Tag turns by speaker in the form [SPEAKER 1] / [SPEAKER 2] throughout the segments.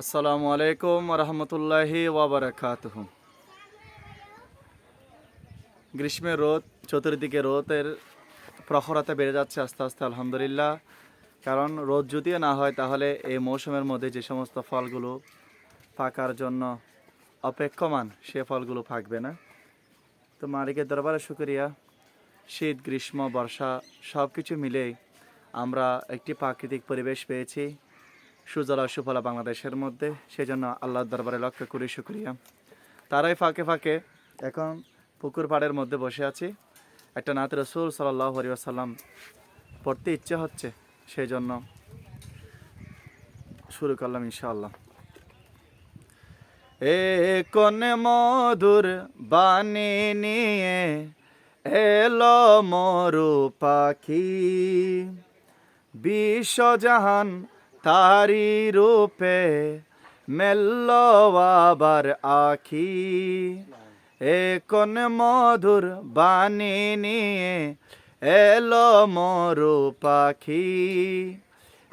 [SPEAKER 1] আসসালামু আলাইকুম রহমতুল্লাহি ওয়াবারাকাতুহ। গ্রীষ্মের রোদ, চতুর্দিকে রোদের প্রখরতা বেড়ে যাচ্ছে আস্তে আস্তে, আলহামদুলিল্লাহ। কারণ রোদ যদিও না হয়, তাহলে এই মৌসুমের মধ্যে যে সমস্ত ফলগুলো পাকার জন্য অপেক্ষমান, সে ফলগুলো পাকবে না। তো মালিকের দরবারে শুক্রিয়া। শীত, গ্রীষ্ম, বর্ষা সব কিছু মিলেই আমরা একটি প্রাকৃতিক পরিবেশ পেয়েছি। সুজলা সুফলা বাংলাদেশের মধ্যে, সেজন্য আল্লাহর দরবারে লক্ষ্য করি শুক্রিয়া। তারাই ফাঁকে ফাঁকে এখন পুকুর পাড়ের মধ্যে বসে আছি। একটা নাত রসুল সাল্লাহ আসাল্লাম পড়তে ইচ্ছে হচ্ছে সেই জন্য শুরু করলাম ইনশাআল্লাহ। এ কোন মধুর বাণী নিয়ে এলো মরু পাখি। বিশ্বজাহান তারি রূপে মেল্ল আবার আখি। এ মধুর বাণী নিয়ে এলো মরু পাখি।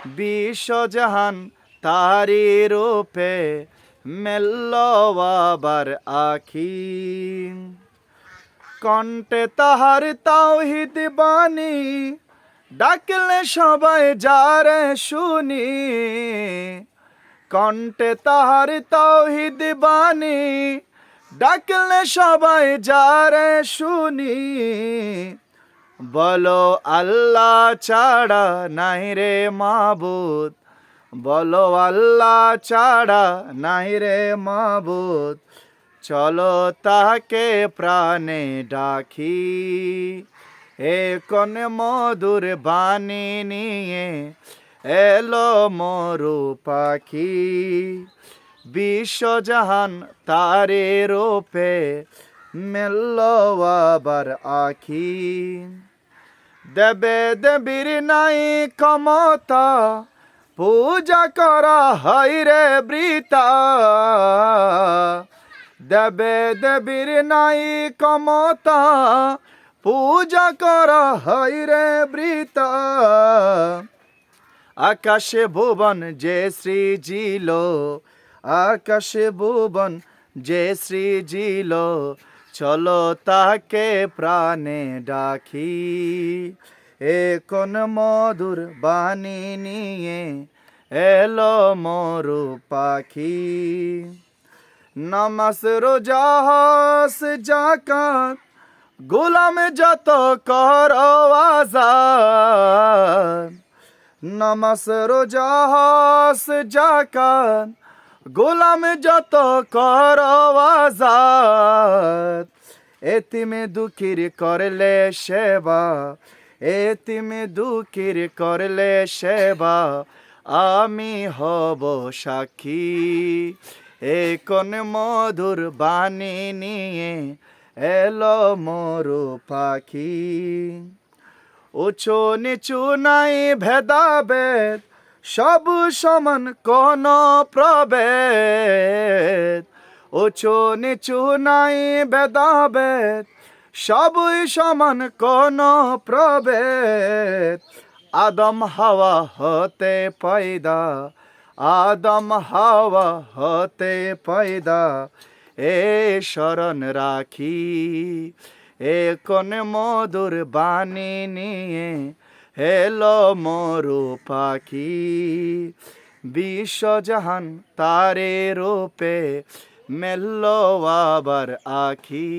[SPEAKER 1] বিশ্বজাহান তারি রূপে মেল্ল আবার আখি। কণ্ঠে তাহার তাওহিদ বাণী ডাকলে সবাই যারে শুনি, কণ্ঠে তাহার তাওহিদ বাণী। ডাকলে সবাই যারে শুনি, বলো আল্লাহ ছাড়া নাই রে মাবুদ। বলো আল্লাহ ছাড়া নাই রে মাবুদ। চলো তাকে প্রাণে ডাকি। এ মধুর বাণী নিয়ে এলো মরু পাখি। বিশ্বজাহান তারে রূপে মেল্ল আবার আখি। দেবে দেবীর নাই ক্ষমতা, পূজা করা হয় রে বৃতা দেবে দেবীর নাই ক্ষমতা পূজা করা হয় রে বৃতা। আকাশে ভুবন যে সৃজিল, আকাশে ভুবন যে সৃজিল, চলো তাকে প্রাণে ডাকি। এ কোন মধুর বাণী নিয়ে এলো মরু পাখি। নামাজ রোজা হাস জাকাত গোলাম যত কর আজান, নামাজ, রোজা জাকাত গোলাম যত কর এতিমে দুঃখীর করলে সেবা, এতিমে দুঃখীর করলে সেবা, আমি হব সাক্ষী। এ কোন মধুর বাণী নিয়ে এলো মরু পাখি। উঁচু নিচু নাই ভেদাভেদ, সব সমান কোন প্রভেদ। উঁচু নিচু নাই ভেদাভেদ সবই সমান কোন প্রভেদ। আদম হাওয়া হতে পয়দা, আদম হাওয়া হতে পয়দা এ শরণ রাখি, এ কোন মধুর বাণী নিয়ে হেলো মরু পাখি। বিশ্বজাহান তারে রূপে মেলো আবার আখি।